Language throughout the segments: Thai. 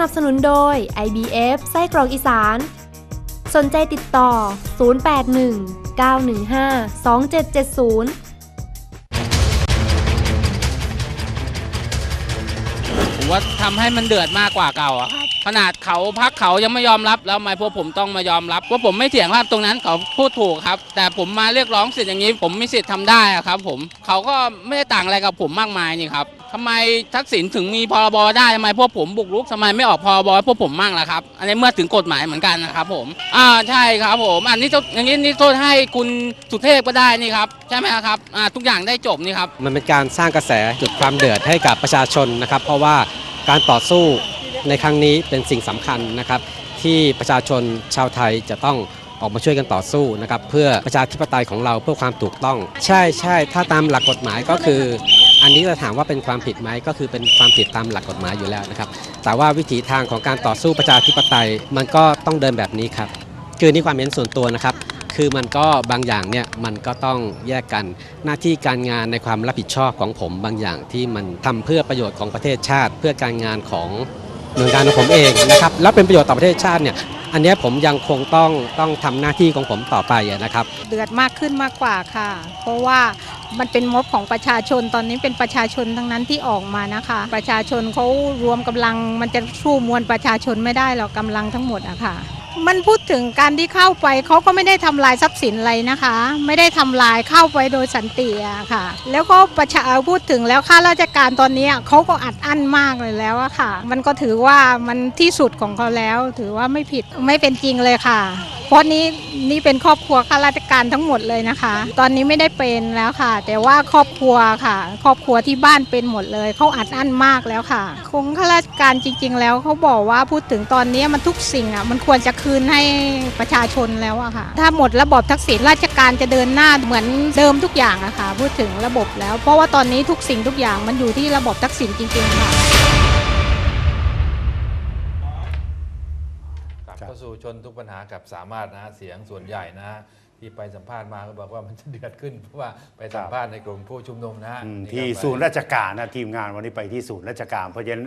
นับสนุนโดย IBF ไส้กรอกอีสาน สนใจติดต่อ 081 915 2770ผมว่าทำให้มันเดือดมากกว่าเก่าอะครับขนาดเขาพักเขายังไม่ยอมรับแล้วทำไมพวกผมต้องมายอมรับว่าผมไม่เถียงว่าตรงนั้นเขาพูดถูกครับ แต่ผมมาเรียกร้องสิทธิ์อย่างนี้ ผมมีสิทธิ์ทำได้ครับ ผมเขาก็ไม่ได้ต่างอะไรกับผมมากมายนี่ครับ ทำไมทักษิณถึงมีพรบได้ทำไมพวกผมบุกรุกทำไมไม่ออกพรบพวกผมมั่งล่ะครับ อันนี้เมื่อถึงกฎหมายเหมือนกันนะครับผมอ่าใช่ครับผมอันนี้อย่างนี้นี่โทษให้คุณสุเทพก็ได้นี่ครับใช่ไหมครับอ่าทุกอย่างได้จบนี่ครับมันเป็นการสร้างกระแสจุดความเดือดให้กับประชาชนนะครับ เพราะว่าการต่อสู้ในครั้งนี้เป็นสิ่งสำคัญนะครับ ที่ประชาชนชาวไทยจะต้องออกมาช่วยกันต่อสู้นะครับเพื่อประชาธิปไตยของเราเพื่อความถูกต้อง ใช่ใช่ถ้าตามหลักกฎหมายก็คือ อันนี้จะถามว่าเป็นความผิดไหมก็คือเป็นความผิดตามหลักกฎหมายอยู่แล้วนะครับ แต่ว่าวิถีทางของการต่อสู้ประชาธิปไตยมันก็ต้องเดินแบบนี้ครับ คือนี่ความเห็นส่วนตัวนะครับ คือมันก็บางอย่างเนี่ยมันก็ต้องแยกกันหน้าที่การงานในความรับผิดชอบของผมบางอย่างที่มันทำเพื่อประโยชน์ของประเทศชาติ เพื่อการงานของหน่วยงานของผมเองนะครับ แล้วเป็นประโยชน์ต่อประเทศชาติเนี่ย อันนี้ผมยังคงต้องต้องทำหน้าที่ของผมต่อไปนะครับ เดือดมากขึ้นมากกว่าค่ะ เพราะว่ามันเป็นม็อบของประชาชนตอนนี้เป็นประชาชนทั้งนั้นที่ออกมานะคะ ประชาชนเขารวมกำลังมันจะสู้มวลประชาชนไม่ได้หรอกกำลังทั้งหมดอะค่ะ มันพูดถึงการที่เข้าไปเขาก็ไม่ได้ทำลายทรัพย์สินอะไรนะคะ ไม่ได้ทำลายเข้าไปโดยสันติอะค่ะ แล้วก็ประชาพูดถึงแล้วข้าราชการตอนนี้เขาก็อัดอั้นมากเลยแล้วอะค่ะ มันก็ถือว่ามันที่สุดของเขาแล้ว ถือว่าไม่ผิดไม่เป็นจริงเลยค่ะ เพราะนี้นี่เป็นครอบครัวข้าราชการทั้งหมดเลยนะคะ ตอนนี้ไม่ได้เป็นแล้วค่ะ แต่ว่าครอบครัวค่ะ ครอบครัวที่บ้านเป็นหมดเลยเขาอัดอั้นมากแล้วค่ะ คงข้าราชการจริง ๆ แล้วเขาบอกว่าพูดถึงตอนนี้มันทุกสิ่งอะมันควรจะคืนให้ประชาชนแล้วอะค่ะ ถ้าหมดระบบทักษิณราชการจะเดินหน้าเหมือนเดิมทุกอย่างอะค่ะ พูดถึงระบบแล้ว เพราะว่าตอนนี้ทุกสิ่งทุกอย่างมันอยู่ที่ระบบทักษิณจริง ๆ ค่ะ สู่ชนทุกปัญหากับสามารถนะฮะเสียงส่วนใหญ่นะฮะที่ไปสัมภาษณ์มาก็บอกว่ามันจะเดือดขึ้นเพราะว่าไปสัมภาษณ์ในกลุ่มผู้ชุมนุมนะฮะอืมนี่ที่ครับศูนย์ราชการนะทีมงานวันนี้ไปที่ศูนย์ราชการ เพราะฉะนั้น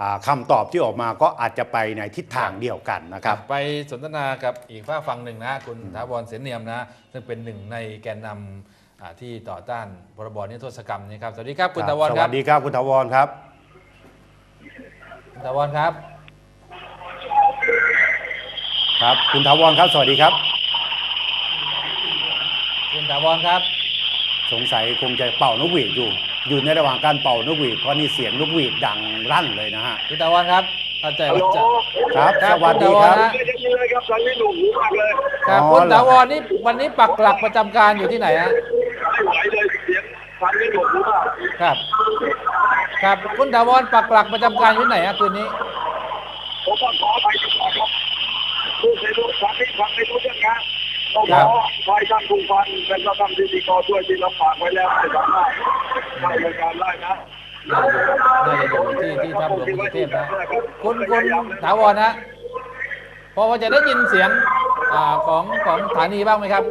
อ่าคำตอบที่ออกมาก็อาจจะไปในทิศทางเดียวกันนะครับ ไปสนทนากับอีกฝ้ากฝั่งหนึ่งนะ คุณถาวรเสนเนียมนะ ซึ่งเป็นหนึ่งในแกนนำอ่าที่ต่อต้านพรบนิรโทษกรรมนะครับสวัสดีครับคุณถาวรสครัวับสดีครับคุณถาวรครับคุณถาวรครับ ครับ คุณถาวรครับ สวัสดีครับ คุณถาวรครับ สงสัยคงจะเป่านกหวีดอยู่ อยู่ในระหว่างการเป่านกหวีดเพราะนี่เสียงนกหวีดดังรั่นเลยนะฮะคุณถาวรครับเข้าใจว่าจะ ครับครับสวัสดีครับ คุณถาวรฮะ ไม่ได้ยินเลยครับตอนนี้หนูหูมากเลยครับอ๋อ คุณเหรอถาวรนี่วันนี้ปักหลักประจำการอยู่ที่ไหนฮะไม่ไหวเลยเสียงฟันไม่หนูหูมากครับ ครับ คุณถาวรปักหลักประจำการอยู่ที่ไหนฮะคืนนี้ ผมก็ขอไปดีกว่าครับ ผู้เสียรู้ฟังไม่ฟังไม่รู้เรื่องนะต้องขครัอไฟท่านผู้ฟันเป็นประธานพิธีกรด้วยที่รับฝากไว้แล้วให้สามารถทำรายการได้นะน่าจะน่าจะอยู่ที่ที่ถ้ำหลวงกรุงเทพนะคุณคุณถาวรนะพอจะได้ยินเสียงอ่าของของสถานีบ้างไหมครับ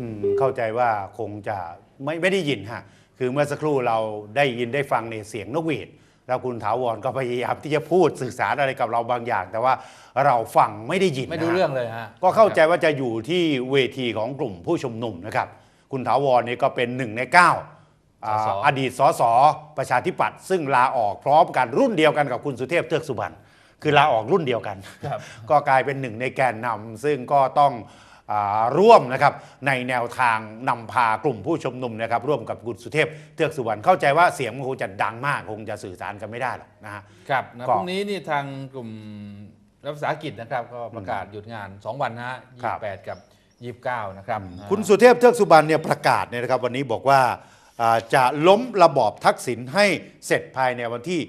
อืมเข้าใจว่าคงจะไม่ไม่ได้ยินฮะคือเมื่อสักครู่เราได้ยินได้ฟังในเสียงนกหวีด แล้วคุณถาวรก็พยายามที่จะพูดสื่อสารอะไรกับเราบางอย่าง แต่ว่าเราฟังไม่ได้ยินไม่ดูนะฮะเรื่องเลยฮะก็เข้าใจว่าจะอยู่ที่เวทีของกลุ่มผู้ชุมนุมนะครับ คุณถาวรนี่ก็เป็นหนึ่งในเก้าอ่าสสอดีตสสประชาธิปัตย์ซึ่งลาออกพร้อมกันรุ่นเดียวกันกับคุณสุเทพเทือกสุบรรณคือลาออกรุ่นเดียวกันครับก็กลายเป็นหนึ่งในแกนนำซึ่งก็ต้องอา ร่วมนะครับในแนวทางนำพากลุ่มผู้ชุมนุมนะครับร่วมกับคุณสุเทพเทือกสุบรรณเข้าใจว่าเสียงมันคงจะดังมากคงจะสื่อสารกันไม่ได้หรอกนะฮะครับนะก็พรุ่งนี้นี่ทางกลุ่มรัฐวิสาหกิจนะครับก็ประกาศหยุดงาน 2 วันนะฮะครับ28 กับ 29 นะครับ คุณสุเทพเทือกสุบรรณเนี่ยประกาศเนี่ยนะครับวันนี้บอกว่าอ่าจะล้มระบอบทักษิณให้เสร็จภายในวันที่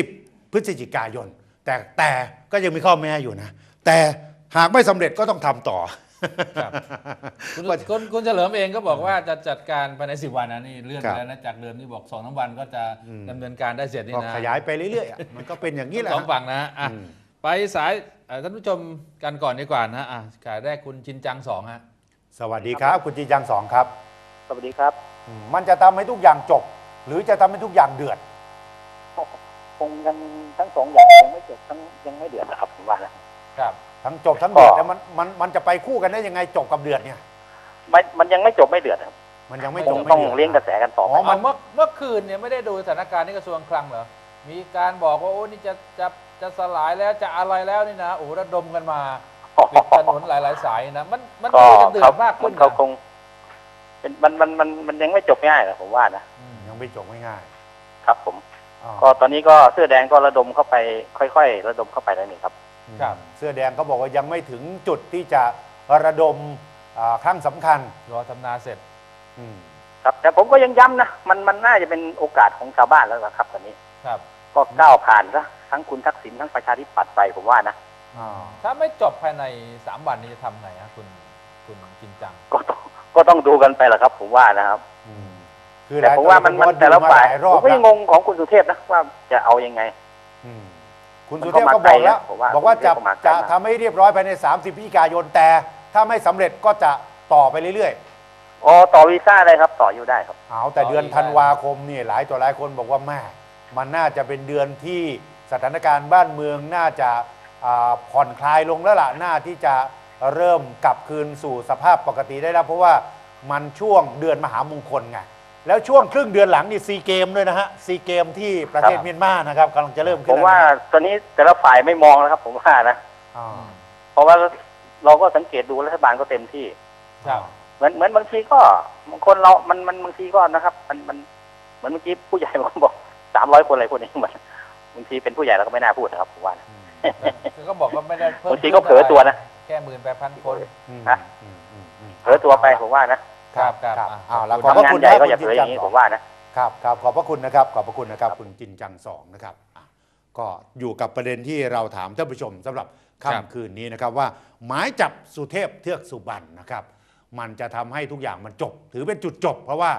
30 พฤศจิกายน แต่แต่ก็ยังมีข้อแม้อยู่นะ แต่หากไม่สำเร็จก็ต้องทำต่อ ครับคุณคุณคุณเฉลิมเองก็บอกว่าจะจัดการภายใน10วันนะนี่เลื่อนครัไปบแล้วนะจากเดิมที่บอก2น้ำวันก็จะดำเนินการได้เสร็จนี่ก็นะขยายไปเรื่อยๆอะมันก็เป็นอย่างนี้แหละสองฮะฝั่งนะอะอืมไปสายเอ่อท่านผู้ชมกันก่อนดีกว่านะฮะอะขายแรกคุณชินจังสองฮะสวัสดีครับ คุณจีจังสองครับ สวัสดีครับอืมมันจะทำให้ทุกอย่างจบ หรือจะทำให้ทุกอย่างเดือดผงยังทั้งสองอย่างยังไม่จบทั้งยังไม่เดือดนะครับผมว่านะครับ ทั้งจบทั้งเดือดแล้วมันมันมันจะไปคู่กันได้ยังไงจบกับเดือดเนี่ยไม่มันยังไม่จบไม่เดือดครับ มันยังไม่คจบงไม่ต้องดืดเลี้ยงกระแสกันต่ออ๋ไปอมันเมื่อเมื่อคืนเนี่ยไม่ได้ดูสถานการณ์ที่กระทรวงคลังเหรอมีการบอกว่าโอ้นี่จะจะจะสลายแล้วจะอะไรแล้วนี่นะโอ้โหระดมกันมาปิดถนนหลาย ๆ สายนะมันมันก็ดูจะเดือเขาดมากขึ้นเขานะคงเป็นมันมันมันมันยังไม่จบง่ายหรอกผมว่านะอืมยังไม่จบไม่ง่าย ครับผมอ๋อก็ตอนนี้ก็เสื้อแดงก็ระดมเข้าไป ค่อย ๆ ระดมเข้าไปแล้วนี่ครับ ครับเสื้อแดงเขาบอกว่ายังไม่ถึงจุดที่จะระดมอ่าครั้งสำคัญรอทำนาเสร็จอืมครับ แต่ผมก็ยังย้ำนะมันมันน่าจะเป็นโอกาสของชาวบ้านแล้วล่ะครับตอนนี้ครับ ก็ก้าวผ่านซะทั้งคุณทักษิณทั้งประชาธิปัตย์ไปผมว่านะอ่าถ้าไม่จบภายในสามวันนี้จะทำไงฮะคุณคุณจินจังก็ต้องก็ต้องดูกันไปแหละครับ ผมว่านะครับอืมคือแต่ผมว่ามันมันแต่ละฝ่ายรผอมบก็แล้ยัวงงงของคุณสุเทพนะว่าจะเอายังไง อืม คุณมันสุเทพก็ก็มาบอกแล้วไกลนะผมว่าบอกว่าจะคุณสุเทพก็มาไกลจะมาก ทำให้เรียบร้อยภายใน 30พฤศจิกายนแต่ถ้าไม่สำเร็จก็จะต่อไปเรื่อยอ๋อต่อวีซ่าเลยครับ ต่ออยู่ได้ครับ ๆเอาแต่เดือนต่ออีก ธันวาคมนี่หลายตัวหลายคนบอกว่าแม่มันน่าจะเป็นเดือนที่สถานการณ์บ้านเมืองน่าจะอ่าผ่อนคลายลงแล้วล่ะน่าที่จะเริ่มกลับคืนสู่สภาพปกติได้แล้ว เพราะว่ามันช่วงเดือนมหามงคลไง แล้วช่วงครึ่งเดือนหลังนี่ซีเกมด้วยนะฮะซีเกมที่ประเทศครับ เมียนมานะครับกำลังจะเริ่มผขึ้นมแล้วว่านะตอนนี้แต่ละฝ่ายไม่มองแล้วครับ ผมว่านะอ่าเพราะว่าเราก็สังเกตดูรัฐบาลก็เต็มที่ ครับเหมือนเหมือนบางทีก็บางคนเรา มันมันบางทีก็นะครับ มันมันเหมือนเมื่อกี้ผู้ใหญ่ผมบอกสามร้อยคนอะไรพวกนี้เหมือนบางทีเป็นผู้ใหญ่เราก็ไม่น่าพูดนะครับผมว่านะ คือก็บอกว่าไม่ได้เพิ่มบางทีก็เผลอตัวนะ แค่หมื่นแปดพันคน อืมฮะ อืมอืมอืมเผลอตัวไปผมว่านะ ครับครับครับอะเอาละขอบขอบคุณพระทำงานคุณใหญ่ก็อย่าคุณเผลออย่างนี้จิผจัมว่านะ ครับครับขอบพระคุณนะครับ ขอบพระคุณนะครับครับ คุณจินจังสองนะครับอะก็อยู่กับประเด็นที่เราถามท่านผู้ชมสำหรับครับ ค่ำคืนนี้นะครับว่า หมายจับสุเทพเทือกสุบรรณนะครับ มันจะทำให้ทุกอย่างมันจบ ถือเป็นจุดจบ เพราะว่า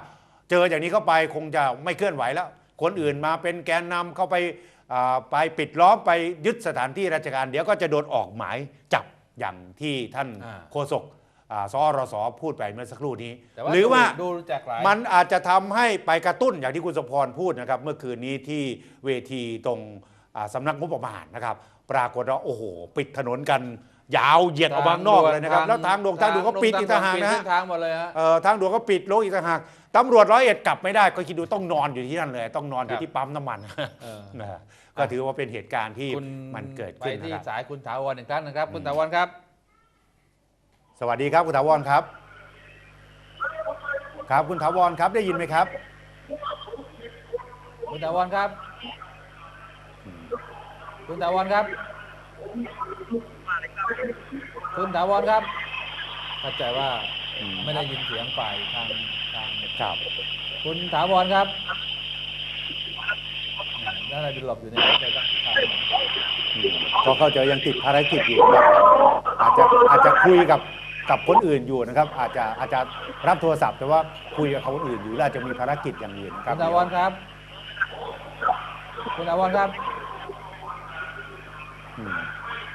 เจออย่างนี้เข้าไปคงจะไม่เคลื่อนไหวแล้ว คนอื่นมาเป็นแกนนำเข้าไปอ่าไปปิดล้อมไปยึดสถานที่ราชการ เดี๋ยวก็จะโดนออกหมายจับอย่างที่ท่านอ่า โฆษกอ่า สอรสพูดไปเมื่อสักครู่นี้แต่หรือว่าดูจากหลายมันอาจจะทำให้ไปกระตุ้นอย่างที่คุณสมพรพูดนะครับ เมื่อคืนนี้ที่เวทีตรงอ่าสำนักงบประมาณนะครับ ปรากฏว่าโอ้โห ปิดถนนกันยาวเหยียดออกมานอกเลยนะครับ แล้วทางด่วนทางด่วนก็ปิดอีกต่างหากนะเส้ฮะนทางหมดเลยฮะเอ่อทางด่วนก็ปิดโลกอีกต่างหากตำรวจร้อยเอ็ดกลับไม่ได้ก็คิดดูต้องนอนอยู่ที่นั่นเลย ต้องนอนอครัยู่บที่ปั๊มน้ำมันเออนะฮะก็ถือว่าเป็นเหตุการณ์ที่คุณมันเกิดไปขึ้นที่นะครับสายคุณถาวรอีกครั้งนะครับ คุณอืมถาวรครับ สวัสดีครับคุณถาวรครับ ครับคุณถาวรครับได้ยินไหมครับ คุณถาวรครับ คุณถาวรครับ คุณถาวรครับเข้าใจว่าไม่ได้ยินเสียงฝ่ายทางทางครับคุณถาวรครับนั่นอะไรเป็นหลบอยู่ในรถเลยครับก็เข้าใจยังติดภารกิจอยู่นะครับอาจจะอาจจะคุยกับ กับคนอื่นอยู่นะครับ อาจจะอาจจะรับโทรศัพท์ แต่ว่าคุยกับคนอื่นอยู่แล้วอาจจะมีภารกิจอย่างอื่นครัคุบณถาวรครับ คุณถาวรครับอืม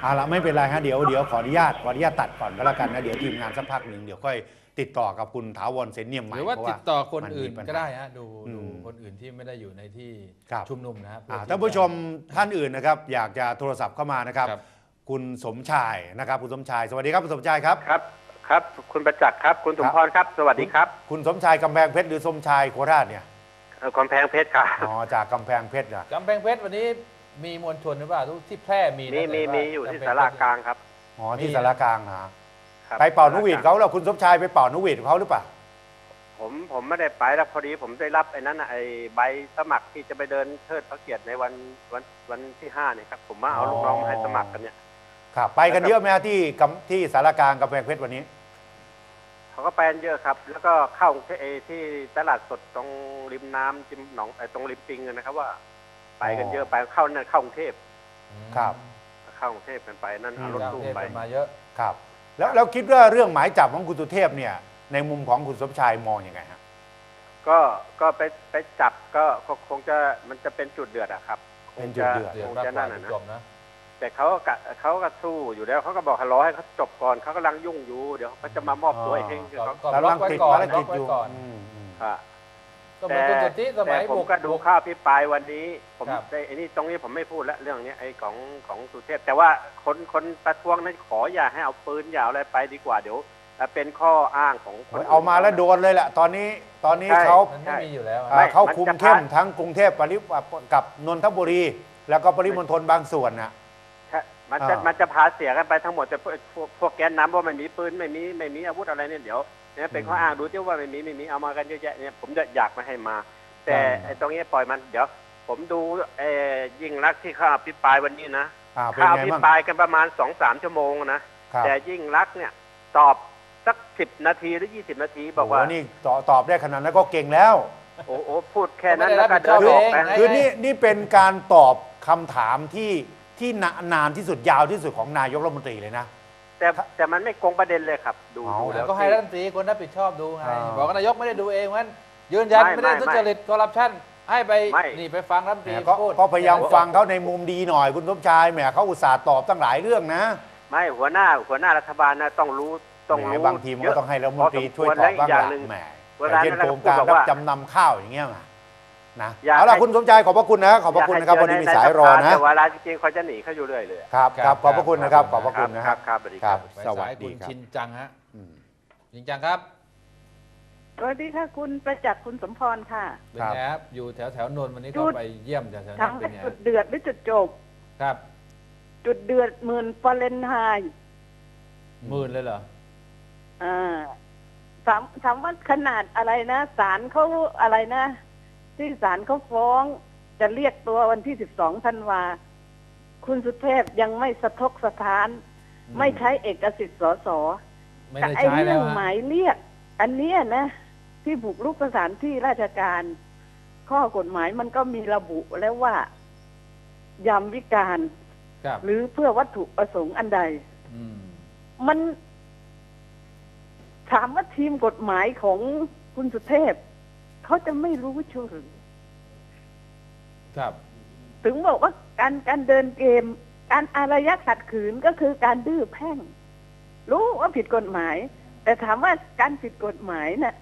เอาละไม่เป็นไรฮะเดี๋ยวเดี๋ยวขออนุญาตขออนุญาตตัดก่อนก็แล้วกันนะเดี๋ยวทีมงานสักพักหนึ่งเดี๋ยวค่อยติดต่อกับคุณถาวรเสนเนียมใหหม่รือว่าเพราะติว่าดต่อคนมันอื่นมีปัญหาก็ได้ฮะดูอืมดูคนอื่นที่ไม่ได้อยู่ในที่ครับ ชุมนุมนะครับ อ่าเพื่อท่านผู้ชมท่านอื่นนะครับ อยากจะโทรศัพท์เข้ามานะครับ ครับ คุณสมชายนะครับ คุณสมชาย สวัสดีครับคุณสมชายครับ ครับครับ คุณประจักษ์ครับ คุณสมพรครับ สวัสดีครับ คุณสมชายกำแพงเพชรหรือสมชายโคราชเนี่ยเอ่อกำแพงเพชรครับอ๋อจากกำแพงเพชรนะกำแพงเพชรวันนี้มีมวลชนหรือเปล่าทุกที่แพร่มีนะมีมีแต่ว่ามีอยู่ที่กำแพงสารากลางครับอ๋อที่มีสารกลางนะครับไปเป่านุหวีดเขาแล้วคุณสมชายไปเป่านุหวีดเขาหรือเปล่าผมผมไม่ได้ไปแล้วพอดีผมได้รับไอ้นั้นน่ะไอ้ใบสมัครที่จะไปเดินเทิดพระเกียรติในวันวันวันที่ห้าเนี่ยครับ ผมมาเอาลูกน้องมาให้สมัครกันเนี่ย ครับไปกันเยอะไหมฮะที่กำที่สารกลางกำแพงเพชรวันนี้ เขาก็ไปกันเยอะครับ แล้วก็เข้าที่ไอ้ที่ตลาดสดตรงริมน้ำจิมหนองไอ้ตรงริมปิงอะนะครับ ว่าไปกันเยอะไปเข้านั่นเข้ากรุงเทพครับเข้ากรุงเทพกันไปนั่นเอารถกรุตู้งเทพไปกันมาเยอะ ครับ แล้วเราคิดว่าเรื่องหมายจับของคุณสุเทพเนี่ย ในมุมของคุณสมชายมองอยังไงฮะก็ก็ไปไปจับก็คงคงจะมันจะเป็นจุดเดือดอะครับคเป็งนจุดจะเดือดเดือดคงมากจะกว่านั่นจุอะดนะ จบนะ แต่เขาก็กะเขาก็สู้อยู่แล้วเขาก็บอกให้รอให้เขาจบก่อนเขากำลังยุ่งอยู่เดี๋ยวเขาจะมามอบตัวเองก็เขาก็กำล็ลัองกไว้ติดก่อนภารล็กิอจกไว้อยู่ก่อนอืมอืมค่ะก็เหมือนคุณสุทธิสมัแต่ยผมบุกก็ดูข้าวพิปรายวันนี้ ผมครับได้ไอ้นี่ตรงนี้ผมไม่พูดแล้วเรื่องนี้ไอ้ของของสุเทพ แต่ว่าคนคนประท้วงนั้นขออย่าให้เอาปืนอย่าเอาอะไรไปดีกว่าเดี๋ยวเอ่อเป็นข้ออ้างของคนเอามาแล้วโดนเลยแหละตอนนี้ตอนนี้ใช่เขามันไม่มีอยู่แล้วอ่าไม่เขามันคุมจะเข้มผ่านทั้งกรุงเทพปริกับนนทบุรี แล้วก็ปริมณฑลบางส่วนน่ะใช่ มันจะอ่ามั มันจะพาเสียกันไปทั้งหมดแต่พวกพวกพวกแกนนำว่าไม่มีปืนไม่มีไม่มีอาวุธอะไรเนี่ยเดี๋ยวเนี่ยเป็นข้ออ้างดูที่ว่าไม่มีไม่มีเอามากันเยอะแยะเนี่ยผมจะอยากไม่ให้มา แต่ใช่ไอ้ตรงนี้ปล่อยมันเดี๋ยว ผมดูเอ่อยิ่งรักษณ์ที่เขาอภิปรายวันนี้นะอ่าเป็นเขาอไงภิบ้างปรายกันประมาณสองสามชั่วโมงนะ ครับแต่ยิ่งรักษณ์เนี่ยตอบสักสิบนาทีหรือยี่สิบนาทีบอกว่าโโหนี่ตอบตอบได้ขนาดนั้นก็เก่งแล้ว โอ้โหพูดแค่นั้นไม่ได้แล้วก็รับผิดชอบเดินออกเองไปไงคือนี่นี่เป็นการตอบคำถามที่ ที่นานานที่สุดยาวที่สุดของนายกรัฐมนตรีเลยนะ แต่แต่มันไม่โกงประเด็นเลยครับ ดูเอา ดูแล้แล้ววก็ให้รัฐมนตรีคนรับผิดชอบดูไงอ่า บอกว่านายกไม่ได้ดูเองมันยืนยันไม่ไม่ได้ไม่ทุจริตคอร์รัปชันให้ไปไม่ นี่ไปฟังรัฐมนตรีแหมก็พูด ก็พยายามฟังเขาในมุมดีหน่อยคุณสมชายแหมเขาอุตส่าห์ตอบตั้งหลายเรื่องนะ ไม่หัวหน้าหัวหน้ารัฐบาลนะต้องรู้ต้องแหมรู้บางทีมันก็ต้องให้รัฐมนตรีพอสมช่วยควตอบบ้างและกอย่างละหนึ่ง แหมเวลาเช่นนั้นโครงการก็พูดรับว่า จำนำข้าวอย่างเงี้ยมา นะอยากเอาล่ะให้คุณสมชายขอบพระคุณนะขอบพระคุณนะครับยากวันนี้ให้มีเจสายรอในะใแต่เวลาจริงๆเขาจะหนีเขาอยู่เรื่อยเลยครับครับขอบพระคุณนะครับขอบพระคุณนะคครัรับบครับสวัสดีคครัรับบไปสวัสสายดีคุณครับชินจังฮะอืม ชินจังครับสวัสดีค่ะคุณประจักษ์คุณสมพรค่ะ เป็นไงครับอยู่แถวแถวนนท์วันนี้จุก็ดไปเยี่ยมแถวแถวถานั้มนเป็ว่านไงจุดเดือดหรือจุดจบ ครับจุดเดือดหมื่นฟาเรนไฮต์หมื่นเลยเหรออ่าถามถามว่าขนาดอะไรนะศาลเขาอะไรนะ ที่ศาลเขาฟ้องจะเรียกตัววันที่สิบสองธันวา คุณสุเทพยังไม่สะทกสถานอืมไม่ใช้เอกสิทธิ์สสไม่แต่ได้ไอ้ใช้เรื่แล้อวงหฮะมายเรียก อันเนี้ยนะ ที่บุกรุกสถานที่ราชการ ข้อกฎหมายมันก็มีระบุแล้วว่ายามวิการครับหรือเพื่อวัตถุประสงค์อันใดอืมมันถามว่าทีมกฎหมายของคุณสุเทพ เขาจะไม่รู้เชื่อหรือครับ ถึงบอกว่าการการเดินเกม การอารยะขัดขืนก็คือการดื้อแพ่ง รู้ว่าผิดกฎหมาย แต่ถามว่าการผิดกฎหมายน่ะ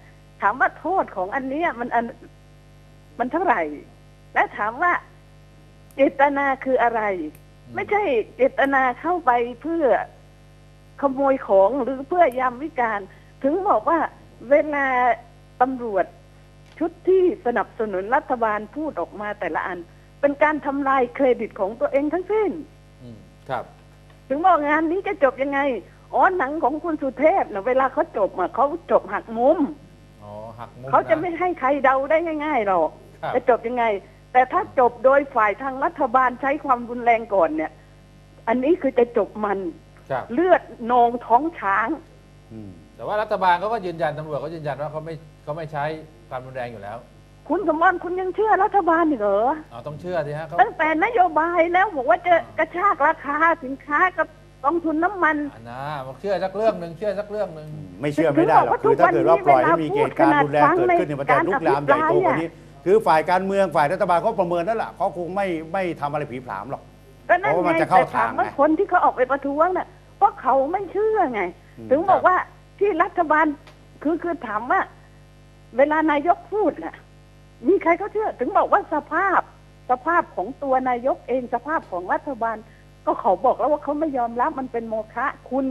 ถามว่าโทษของอันเนี้ยมันอันมันเท่าไหร่ และถามว่าเจตนาคืออะไรอืมไม่ใช่เจตนาเข้าไปเพื่อขโมยของหรือเพื่อยามวิการ ถึงบอกว่าเวลาตำรวจ ชุดที่สนับสนุนรัฐบาลพูดออกมาแต่ละอัน เป็นการทำลายเครดิตของตัวเองทั้งสิ้นอืมครับ ถึงบอกงานนี้จะจบยังไงอ๋อหนังของคุณสุเทพนะเวลาเขาจบอะเขาจบหักมุมอ๋อหักมุมเขาจะนไม่ให้ใครเดาได้ง่ายๆหรอกครับจะจบยังไง แต่ถ้าจบโดยฝ่ายทางรัฐบาลใช้ความรุนแรงก่อนเนี่ย อันนี้คือจะจบมันครับเลือดนองท้องช้างอืมแต่ว่ารัฐบาลเขาก็ยืนยันตำรวจเขายืนยันว่าเขาไม่เขาไม่ใช้ ความรุนแรงอยู่แล้ว คุณสมบัติคุณยังเชื่อรัฐบาลอีกเหรอเอาต้องเชื่อสิฮะเขาตั้งแต่นโยบายแล้วบอกว่าจะกระชากราคาสินค้ากับกองทุนน้ำมันอันนะบอกเชื่อสักเรื่องหนึ่งเชื่อสักเรื่องหนึ่งไม่เชื่อไม่ได้หรอกคือถ้าเกิดว่าปล่อยให้มีเหตุการณ์รุนแรงเกิดขึ้นเนี่ยมันจะลุกลามใหญ่โตกว่านี้ คือฝ่ายการเมืองฝ่ายรัฐบาลเขาประเมินแล้วล่ะเขาคงไม่ไม่ทำอะไรผีผลามหรอกก็นั่นเพราะว่ามันไงจะเข้าแต่ถามทางว่าไงคนที่เขาออกไปประท้วงน่ะเพราะเขาไม่เชื่อไงอืมถึงบอกว่าที่รัฐบาลคือคือถามว่า เวลานายกพูดน่ะ มีใครเขาเชื่อ ถึงบอกว่าสภาพ สภาพของตัวนายกเองสภาพของรัฐบาล ก็เขาบอกแล้วว่าเขาไม่ยอมรับมันเป็นโมฆะคุณ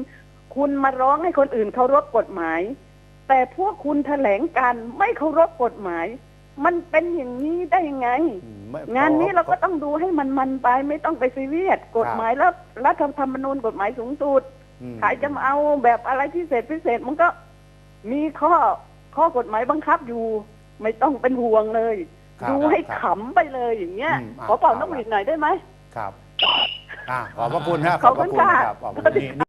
คุณมาร้องให้คนอื่นเคารพกฎหมาย แต่พวกคุณแถลงการไม่เคารพกฎหมาย มันเป็นอย่างนี้ได้ยังไงอืมไม่งานนี้เราก็ต้องดูให้มันมันๆไปไม่ต้องไปซีเรียสกฎหมายแล้วรัฐธรรมนูญกฎหมายสูงสุดอืมใครจะมาเอาแบบอะไรพิเศษพิเศษมันก็มีข้อ ข้อกฎหมายบังคับอยู่ ไม่ต้องเป็นห่วงเลยครับดูให้ครับขำไปเลยอย่างเงี้ยอืมอะขอเป่าครับนกหวีดหน่อยได้ไหม ครับอ่าขอบพระคุณฮะขอบคุณนะค่ะครับขอบคุณนี่